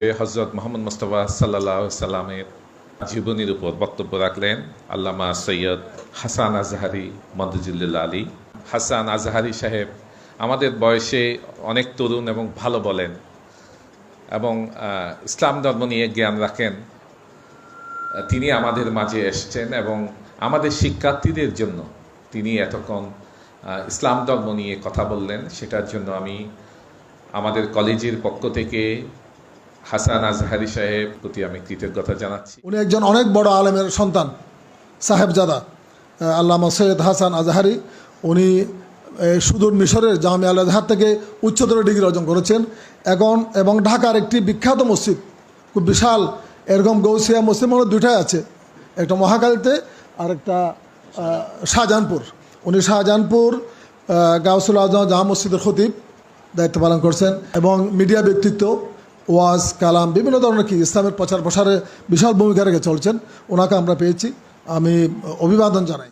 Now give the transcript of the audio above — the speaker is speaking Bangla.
হজরত মোহাম্মদ মুস্তফা সাল্লাহ সাল্লামের জীবনীর উপর বক্তব্য রাখলেন আল্লামা সৈয়দ হাসান আজহারি মন্দজুল্লাহ আলী। হাসান আজহারি সাহেব আমাদের বয়সে অনেক তরুণ এবং ভালো বলেন এবং ইসলাম ধর্ম নিয়ে জ্ঞান রাখেন। তিনি আমাদের মাঝে এসছেন এবং আমাদের শিক্ষার্থীদের জন্য তিনি এতক্ষণ ইসলাম ধর্ম নিয়ে কথা বললেন। সেটার জন্য আমি আমাদের কলেজের পক্ষ থেকে হাসান আজহারি সাহেব প্রতি আমি কৃতজ্ঞতা জানাচ্ছি। উনি একজন অনেক বড় আলেমের সন্তান, সাহেবজাদা আল্লামা সৈয়দ হাসান আজহারি। উনি সুদূর মিশরের জামি আল আজহার থেকে উচ্চতর ডিগ্রি অর্জন করেছেন। এখন, এবং ঢাকার একটি বিখ্যাত মসজিদ, খুব বিশাল, এরকম গৌসিয়া মসজিদ মানে দুইটাই আছে। একটা মহাকালীতে আর একটা শাহজাহানপুর। উনি শাহজাহানপুর গাউসুল আজম জাহা মসজিদের খতিব, দায়িত্ব পালন করছেন, এবং মিডিয়া ব্যক্তিত্ব ওয়াজ, কালাম, বিভিন্ন ধরনের কি ইসলামের প্রচার প্রসারে বিশাল ভূমিকা রেখে চলছেন, ওনাকে আমরা পেয়েছি। আমি অভিবাদন জানাই।